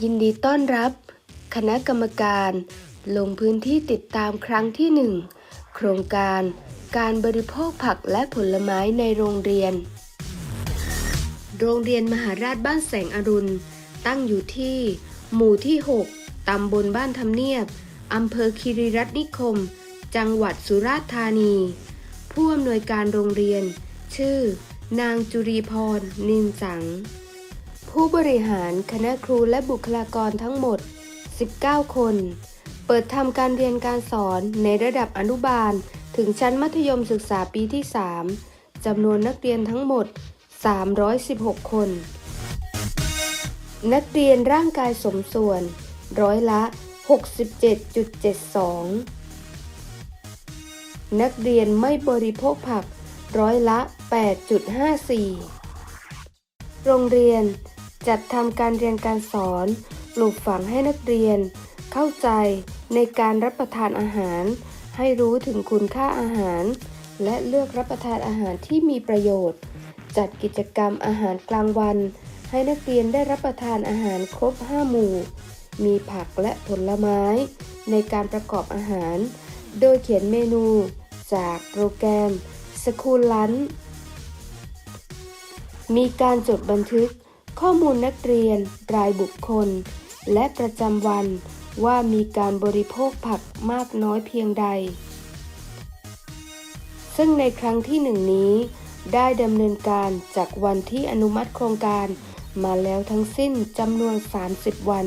ยินดีต้อนรับ คณะกรรมการ ลงพื้นที่ติดตามครั้งที่หนึ่งโครงการ การบริโภคผักและผลไม้ในโรงเรียน โรงเรียนมหาราชบ้านแสงอรุณ ตั้งอยู่ที่ หมู่ที่ 6 ตำบลบ้านทำเนียบ อำเภอคีรีรัตน์นิคม จังหวัดสุราษฎร์ธานี ผู้อำนวยการโรงเรียน ชื่อ นางจุรีพร นินสัง ผู้บริหารคณะครูและบุคลากรทั้งหมด 19 คน เปิดทำการเรียนการสอนในระดับอนุบาล ถึงชั้นมัธยมศึกษาปีที่ 3จำนวนนักเรียนทั้งหมด 316 คน นักเรียนร่างกายสมส่วน ร้อยละ 67.72 นักเรียนไม่บริโภคผัก ร้อยละ 8.54 โรงเรียน จัดทำการเรียนการสอนปลูกฝังให้นักเรียน เข้าใจในการรับประทานอาหาร ให้รู้ถึงคุณค่าอาหาร และเลือกรับประทานอาหารที่มีประโยชน์ จัดกิจกรรมอาหารกลางวัน ให้นักเรียนได้รับประทานอาหารครบ 5 หมู่ มีผักและผลไม้ ในการประกอบอาหาร โดยเขียนเมนู จากโปรแกรมสคูลลันมีการจดบันทึก ข้อมูลนักเรียน รายบุคคล และประจำวันว่ามีการบริโภคผักมากน้อยเพียงใด ซึ่งในครั้งที่หนึ่งนี้ ได้ดำเนินการจากวันที่อนุมัติโครงการมาแล้วทั้งสิ้นจำนวน 30 วัน